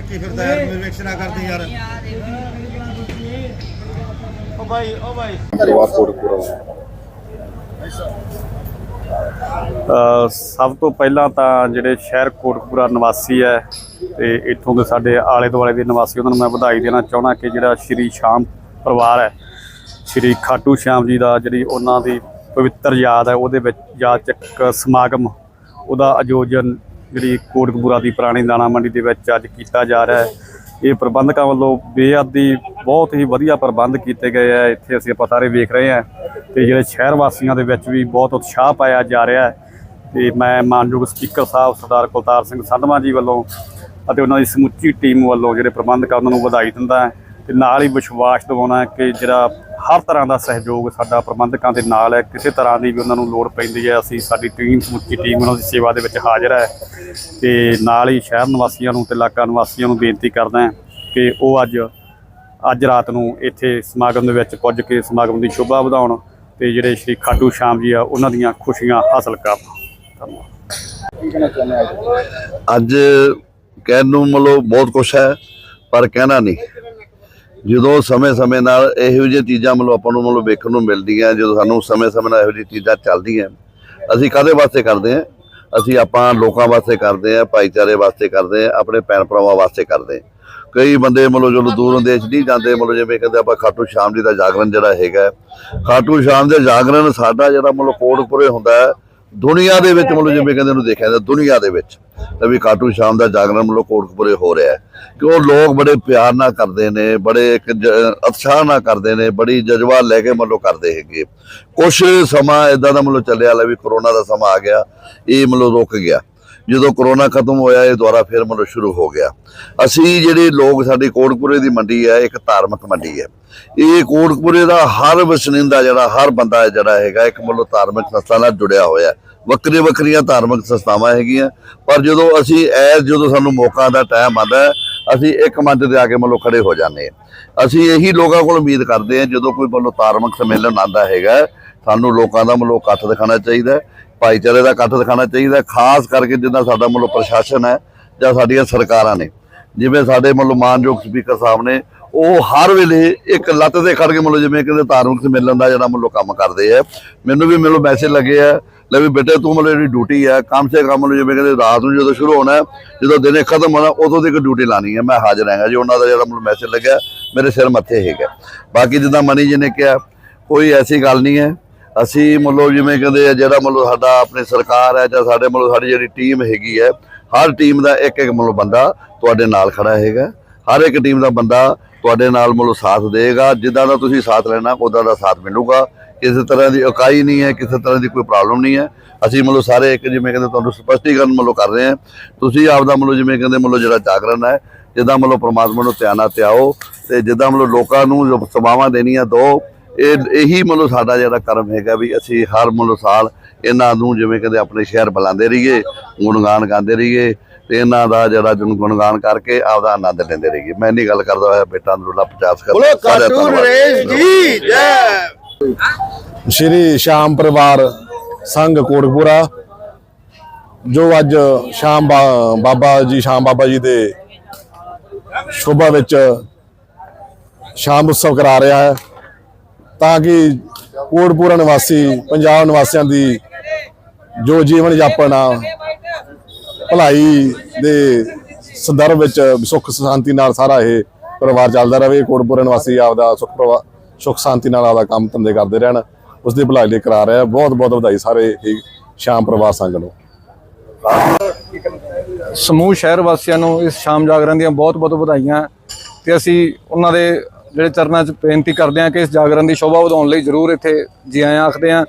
ਕੀ ਫਿਰਦਾ ਯਾਰ ਨਿਰਵੇਖਣਾ ਕਰਦੀ ਯਾਰ। ਓ ਭਾਈ ਓ ਭਾਈ ਅ, ਸਭ ਤੋਂ ਪਹਿਲਾਂ ਤਾਂ ਜਿਹੜੇ ਸ਼ਹਿਰ ਕੋਟਕਪੂਰਾ ਨਿਵਾਸੀ ਹੈ ਤੇ ਇੱਥੋਂ ਦੇ ਸਾਡੇ ਆਲੇ ਦੁਆਲੇ ਦੇ ਨਿਵਾਸੀ ਉਹਨਾਂ ਨੂੰ ਮੈਂ ਵਧਾਈ ਦੇਣਾ ਚਾਹਣਾ ਕਿ ਜਿਹੜਾ ਸ਼੍ਰੀ ਸ਼ਾਮ ਪਰਿਵਾਰ ਹੈ ਸ਼੍ਰੀ ਖਾਟੂ ਸ਼ਾਮ ਜੀ ਦਾ ਜਿਹੜੀ ਉਹਨਾਂ ਦੀ ਪਵਿੱਤਰ ਯਾਦ ਹੈ, ਉਹਦੇ ਵਿੱਚ ਯਾਦ ਚੱਕ ਸਮਾਗਮ, ਉਹਦਾ ਆਯੋਜਨ ਜਿਹੜੀ ਕੋਟਕਪੂਰਾ ਦੀ ਪੁਰਾਣੀ ਦਾਣਾ ਮੰਡੀ ਦੇ ਵਿੱਚ ਅੱਜ ਕੀਤਾ ਜਾ ਰਿਹਾ ਹੈ। ਇਹ ਪ੍ਰਬੰਧਕਾਂ ਵੱਲੋਂ ਬੇਅਦਦੀ ਬਹੁਤ ਹੀ ਵਧੀਆ ਪ੍ਰਬੰਧ ਕੀਤੇ ਗਏ ਆ ਇੱਥੇ ਅਸੀਂ ਆਪਾਂ ਸਾਰੇ ਵੇਖ ਰਹੇ ਹਾਂ ਤੇ ਜਿਹੜੇ ਸ਼ਹਿਰ ਵਾਸੀਆਂ ਦੇ ਵਿੱਚ ਵੀ ਬਹੁਤ ਉਤਸ਼ਾਹ ਪਾਇਆ ਜਾ ਰਿਹਾ ਹੈ। ਤੇ ਮੈਂ ਮਾਨਯੋਗ ਸਪੀਕਰ ਸਾਹਿਬ ਸਰਦਾਰ ਕੁਲਤਾਰ ਸਿੰਘ ਸੰਧਵਾ ਜੀ ਵੱਲੋਂ ਅਤੇ ਉਹਨਾਂ ਦੀ ਸਮੁੱਚੀ ਟੀਮ ਵੱਲੋਂ ਜਿਹੜੇ ਪ੍ਰਬੰਧਕ ਆ ਉਹਨਾਂ ਨੂੰ ਵਧਾਈ ਦਿੰਦਾ ਹਾਂ ਤੇ ਨਾਲ ਹੀ ਵਿਸ਼ਵਾਸ ਦਿਵਾਉਣਾ ਕਿ ਜਿਹੜਾ ਹਰ ਤਰ੍ਹਾਂ ਦਾ ਸਹਿਯੋਗ ਸਾਡਾ ਪ੍ਰਬੰਧਕਾਂ ਦੇ ਨਾਲ ਹੈ। ਕਿਸੇ ਤਰ੍ਹਾਂ ਦੀ ਵੀ ਉਹਨਾਂ ਨੂੰ ਲੋੜ ਪੈਂਦੀ ਹੈ, ਅਸੀਂ ਸਾਡੀ ਟੀਮ, ਸਮੁੱਚੀ ਟੀਮ ਉਹਨਾਂ ਦੀ ਸੇਵਾ ਦੇ ਵਿੱਚ ਹਾਜ਼ਰ ਹੈ। ਤੇ ਨਾਲ ਹੀ ਸ਼ਹਿਰ ਨਿਵਾਸੀਆਂ ਨੂੰ ਤੇ ਇਲਾਕਾ ਨਿਵਾਸੀਆਂ ਨੂੰ ਬੇਨਤੀ ਕਰਦਾ ਹਾਂ ਕਿ ਉਹ ਅੱਜ ਅੱਜ ਰਾਤ ਨੂੰ ਇੱਥੇ ਸਮਾਗਮ ਦੇ ਵਿੱਚ ਪੁੱਜ ਕੇ ਸਮਾਗਮ ਦੀ ਸ਼ੋਭਾ ਵਧਾਉਣ ਤੇ ਜਿਹੜੇ ਸ਼੍ਰੀ ਖਾਟੂ ਸ਼ਾਮ ਜੀ ਆ, ਉਹਨਾਂ ਦੀਆਂ ਖੁਸ਼ੀਆਂ ਹਾਸਲ ਕਰਨ। ਧੰਨਵਾਦ ਅੱਜ ਕਹਿਣ ਨੂੰ ਮਤਲਬ ਬਹੁਤ ਕੁਛ ਹੈ, ਪਰ ਕਹਿਣਾ ਨਹੀਂ। ਜਦੋਂ ਸਮੇਂ-ਸਮੇਂ ਨਾਲ ਇਹੋ ਜਿਹੀਆਂ ਚੀਜ਼ਾਂ ਮਤਲਬ ਆਪਾਂ ਨੂੰ ਮਤਲਬ ਵੇਖਣ ਨੂੰ ਮਿਲਦੀਆਂ ਜਦੋਂ ਸਾਨੂੰ ਸਮੇਂ-ਸਮੇਂ ਨਾਲ ਇਹੋ ਜਿਹੀਆਂ ਚੀਜ਼ਾਂ ਚੱਲਦੀਆਂ ਅਸੀਂ ਕਾਹਦੇ ਵਾਸਤੇ ਕਰਦੇ ਹਾਂ? ਅਸੀਂ ਆਪਾਂ ਲੋਕਾਂ ਵਾਸਤੇ ਕਰਦੇ ਹਾਂ ਭਾਈਚਾਰੇ ਵਾਸਤੇ ਕਰਦੇ ਹਾਂ ਆਪਣੇ ਭੈਣ ਭਰਾਵਾਂ ਵਾਸਤੇ ਕਰਦੇ ਕਈ ਬੰਦੇ ਮਤਲਬ ਜਦੋਂ ਦੂਰੋਂ ਦੇਸ਼ ਨਹੀਂ ਜਾਂਦੇ ਮਤਲਬ ਜਿਵੇਂ ਕਹਿੰਦੇ ਆਪਾਂ ਖਾਟੂ ਸ਼ਾਮ ਜੀ ਦਾ ਜਾਗਰਣ ਜਿਹੜਾ ਹੈਗਾ ਹੈ, ਖਾਟੂ ਸ਼ਾਮ ਦੇ ਜਾਗਰਣ ਸਾਡਾ ਜਿਹੜਾ ਮਤਲਬ ਕੋਟਪੁਰੇ ਹੁੰਦਾ ਹੈ ਦੁਨੀਆ ਦੇ ਵਿੱਚ ਮਤਲਬ ਜਿਵੇਂ ਕਹਿੰਦੇ ਉਹਨੂੰ ਦੇਖਿਆ ਜਾਂਦਾ ਦੁਨੀਆ ਦੇ ਵਿੱਚ। ਤੇ ਵੀ ਖਾਟੂ ਸ਼ਾਮ ਦਾ ਜਾਗਰਣ ਮਤਲਬ ਕੋਟਕਪੁਰੇ ਹੋ ਰਿਹਾ ਹੈ। ਕਿ ਉਹ ਲੋਕ ਬੜੇ ਪਿਆਰ ਨਾਲ ਕਰਦੇ ਨੇ ਬੜੇ ਇੱਕ ਉਤਸ਼ਾਹ ਨਾਲ ਕਰਦੇ ਨੇ ਬੜੀ ਜਜ਼ਬਾ ਲੈ ਕੇ ਮਤਲਬ ਕਰਦੇ ਹੈਗੇ। ਕੁਛ ਸਮਾਂ ਇਦਾਂ ਦਾ ਮਤਲਬ ਚੱਲਿਆ ਲੈ ਵੀ ਕਰੋਨਾ ਦਾ ਸਮਾਂ ਆ ਗਿਆ ਇਹ ਮਤਲਬ ਰੁਕ ਗਿਆ। ਜਦੋਂ ਕਰੋਨਾ ਖਤਮ ਹੋਇਆ, ਇਹ ਦੁਬਾਰਾ ਫਿਰ ਮਤਲਬ ਸ਼ੁਰੂ ਹੋ ਗਿਆ। ਅਸੀਂ ਜਿਹੜੇ ਲੋਕ, ਸਾਡੀ ਕੋਟਕਪੁਰੇ ਦੀ ਮੰਡੀ ਹੈ, ਇੱਕ ਧਾਰਮਿਕ ਮੰਡੀ ਹੈ। ਇਹ ਕੋਟਕਪੁਰੇ ਦਾ ਹਰ ਵਸਨੀਂਦਾ ਜਿਹੜਾ, ਹਰ ਬੰਦਾ ਜਿਹੜਾ ਹੈਗਾ, ਇੱਕ ਮਤਲਬ ਧਾਰਮਿਕ ਸੰਸਥਾ ਨਾਲ ਜੁੜਿਆ ਹੋਇਆ ਹੈ। ਵੱਖਰੀਆਂ ਵੱਖਰੀਆਂ ਧਾਰਮਿਕ ਸੰਸਥਾਵਾਂ ਹੈਗੀਆਂ, ਪਰ ਜਦੋਂ ਅਸੀਂ ਐ ਜਦੋਂ ਸਾਨੂੰ ਮੌਕਾ ਦਾ ਟਾਈਮ ਆਉਂਦਾ ਅਸੀਂ ਇੱਕ ਮੰਚ ਤੇ ਆ ਕੇ ਮਤਲਬ ਖੜੇ ਹੋ ਜਾਂਦੇ ਹਾਂ। ਅਸੀਂ ਇਹੀ ਲੋਕਾਂ ਕੋਲ ਉਮੀਦ ਕਰਦੇ ਹਾਂ, ਜਦੋਂ ਕੋਈ ਮਤਲਬ ਧਾਰਮਿਕ ਸੰਮੇਲਨ ਆਉਂਦਾ ਹੈਗਾ ਸਾਨੂੰ ਲੋਕਾਂ ਦਾ ਮਤਲਬ ਇਕੱਠ ਦਿਖਾਣਾ ਚਾਹੀਦਾ ਭਾਈਚਾਰੇ ਦਾ ਇਕੱਠ ਦਿਖਾਣਾ ਚਾਹੀਦਾ ਖਾਸ ਕਰਕੇ ਜਿੱਦਾਂ ਸਾਡਾ ਮਤਲਬ ਪ੍ਰਸ਼ਾਸਨ ਹੈ ਜਾਂ ਸਾਡੀਆਂ ਸਰਕਾਰਾਂ ਨੇ। ਜਿਵੇਂ ਸਾਡੇ ਮਤਲਬ ਮਾਨਯੋਗ ਸਪੀਕਰ ਸਾਹਿਬ ਨੇ, ਉਹ ਹਰ ਵੇਲੇ ਇੱਕ ਲੱਤ ਤੇ ਖੜ ਕੇ ਮਤਲਬ ਜਿਵੇਂ ਕਹਿੰਦੇ ਧਾਰਮਿਕ ਸੰਮੇਲਨ ਦਾ ਜਿਹੜਾ ਮਤਲਬ ਕੰਮ ਕਰਦੇ ਆ। ਮੈਨੂੰ ਵੀ ਮੈਨੂੰ ਮੈਸੇਜ ਲੱਗੇ ਆ, ਲੈ ਵੀ ਬੇਟੇ ਤੂੰ ਮਤਲਬ ਜਿਹੜੀ ਡਿਊਟੀ ਹੈ ਕੰਮ ਸੇ ਕੰਮ ਜਿਵੇਂ ਕਹਿੰਦੇ ਰਾਤ ਨੂੰ ਜਦੋਂ ਸ਼ੁਰੂ ਹੋਣਾ, ਜਦੋਂ ਦਿਨੇ ਖਤਮ ਹੋਣਾ, ਉਦੋਂ ਤੱਕ ਡਿਊਟੀ ਲਾਣੀ ਹੈ ਮੈਂ ਹਾਜ਼ਰ ਹਾਂਗਾ ਜੀ, ਉਹਨਾਂ ਦਾ ਜਿਹੜਾ ਮਤਲਬ ਮੈਸੇਜ ਲੱਗਿਆ, ਮੇਰੇ ਸਿਰ ਮੱਥੇ ਹੈਗਾ। ਬਾਕੀ ਜਿੱਦਾਂ ਮਨੀ ਜੀ ਨੇ ਕਿਹਾ, ਕੋਈ ਐਸੀ ਗੱਲ ਨਹੀਂ ਹੈ। ਅਸੀਂ ਮਤਲਬ ਜਿਵੇਂ ਕਹਿੰਦੇ ਆ, ਜਿਹੜਾ ਮਤਲਬ ਸਾਡਾ ਆਪਣੀ ਸਰਕਾਰ ਹੈ ਜਾਂ ਸਾਡੇ ਮਤਲਬ ਸਾਡੀ ਜਿਹੜੀ ਟੀਮ ਹੈਗੀ ਹੈ, ਹਰ ਟੀਮ ਦਾ ਇੱਕ ਇੱਕ ਮਤਲਬ ਬੰਦਾ ਤੁਹਾਡੇ ਨਾਲ ਖੜਾ ਹੈਗਾ। ਹਰ ਇੱਕ ਟੀਮ ਦਾ ਬੰਦਾ ਤੁਹਾਡੇ ਨਾਲ ਮਤਲਬ ਸਾਥ ਦੇਗਾ। ਜਿੱਦਾਂ ਦਾ ਤੁਸੀਂ ਸਾਥ ਲੈਣਾ ਉਦਾਂ ਦਾ ਸਾਥ ਮਿਲੂਗਾ। ਕਿਸੇ ਤਰ੍ਹਾਂ ਦੀ ਇਕਾਈ ਨਹੀਂ ਹੈ, ਕਿਸੇ ਤਰ੍ਹਾਂ ਦੀ ਕੋਈ ਪ੍ਰੋਬਲਮ ਨਹੀਂ ਹੈ। ਅਸੀਂ ਮਤਲਬ ਸਾਰੇ ਇੱਕ ਜਿਵੇਂ ਕਹਿੰਦੇ ਤੁਹਾਨੂੰ ਸਪਸ਼ਟੀਕਰਨ ਮਤਲਬ ਕਰ ਰਹੇ ਹਾਂ। ਤੁਸੀਂ ਆਪਦਾ ਮਤਲਬ ਜਿਵੇਂ ਕਹਿੰਦੇ ਮਤਲਬ ਜਿਹੜਾ ਜਾਗਰਣ ਹੈ, ਜਿੱਦਾਂ ਮਤਲਬ ਪ੍ਰਮਾਤਮਾ ਨੂੰ ਧਿਆਨਾਂ ਤੇ ਆਓ ਤੇ ਜਿੱਦਾਂ ਮਤਲਬ ਲੋਕਾਂ ਨੂੰ ਜੋ ਸੇਵਾਵਾਂ ਦੇਣੀਆਂ ਦੋ ਇਹ ਇਹੀ ਮਤਲਬ ਸਾਡਾ ਜਿਹੜਾ ਕਰਮ ਹੈਗਾ ਵੀ ਅਸੀਂ ਹਰ ਮਤਲਬ ਸਾਲ ਇਹਨਾਂ ਨੂੰ ਜਿਵੇਂ ਕਹਿੰਦੇ ਆਪਣੇ ਸ਼ਹਿਰ ਬੁਲਾਉਂਦੇ ਰਹੀਏ ਗੁਣਗਾਨ ਗਾਉਂਦੇ ਰਹੀਏ ਤੇ ਇਹਨਾਂ ਦਾ ਜਿਹੜਾ ਜਨ ਗੁਣਗਾਨ ਕਰਕੇ ਆਪਦਾ ਆਨੰਦ ਲੈਂਦੇ ਰਹੀਏ। ਮੈਂ ਨਹੀਂ ਗੱਲ ਕਰਦਾ ਹੋਇਆ ਬੇਟਾ ਅੰਦਰੂਲਾ 50 ਕਰ ਬੋਲੋ ਕਾਟੂ ਨਰੇਸ਼ ਜੀ ਜੈ। ਸ਼੍ਰੀ ਸ਼ਾਮ ਪਰਿਵਾਰ ਸੰਘ ਕੋਟਕਪੂਰਾ ਜੋ ਅੱਜ ਸ਼ਾਮ ਬਾਬਾ ਜੀ ਸ਼ਾਮ ਬਾਬਾ ਜੀ ਦੇ ਸ਼ੋਭਾ ਵਿੱਚ ਸ਼ਾਮ ਉਤਸਵ ਕਰਾ ਰਿਹਾ ਹੈ। ਤਾਂ ਕਿ ਕੋਟਕਪੂਰਾ ਨਿਵਾਸੀ, ਪੰਜਾਬ ਨਿਵਾਸੀਆਂ ਦੀ ਜੋ ਜੀਵਨ ਯਾਪਨ ਆ, ਭਲਾਈ ਦੇ ਸੰਦਰਭ ਵਿੱਚ ਸੁੱਖ, ਸ਼ਾਂਤੀ ਨਾਲ ਸਾਰਾ ਇਹ ਪਰਿਵਾਰ ਚੱਲਦਾ ਰਹੇ ਕੋਟਪੁਰਾ ਨਿਵਾਸੀ ਆਪਦਾ ਸੁੱਖ ਸੁੱਖ, ਸ਼ਾਂਤੀ ਨਾਲ ਆਪਦਾ ਕੰਮ ਧੰਦੇ ਕਰਦੇ ਰਹਿਣ ਉਸ ਦੀ ਭਲਾਈ ਲਈ ਕਰਾ ਰਿਹਾ। ਬਹੁਤ ਬਹੁਤ ਵਧਾਈ ਸਾਰੇ ਸ਼ਾਮ ਪਰਿਵਾਰ ਸੰਘ ਨੂੰ। ਸਮੂਹ ਸ਼ਹਿਰ ਵਾਸੀਆਂ ਨੂੰ ਇਸ ਸ਼ਾਮ ਜਾਗਰਣ ਦੀਆਂ ਬਹੁਤ-ਬਹੁਤ ਵਧਾਈਆਂ ਤੇ ਅਸੀਂ ਉਹਨਾਂ ਦੇ ਜਿਹੜੇ ਚਰਨਾਂ 'ਚ ਬੇਨਤੀ ਕਰਦੇ ਹਾਂ ਕਿ ਇਸ ਜਾਗਰਣ ਦੀ ਸ਼ੋਭਾ ਵਧਾਉਣ ਲਈ ਜ਼ਰੂਰ ਇੱਥੇ ਜੀ ਆਇਆਂ ਆਖਦੇ ਹਾਂ।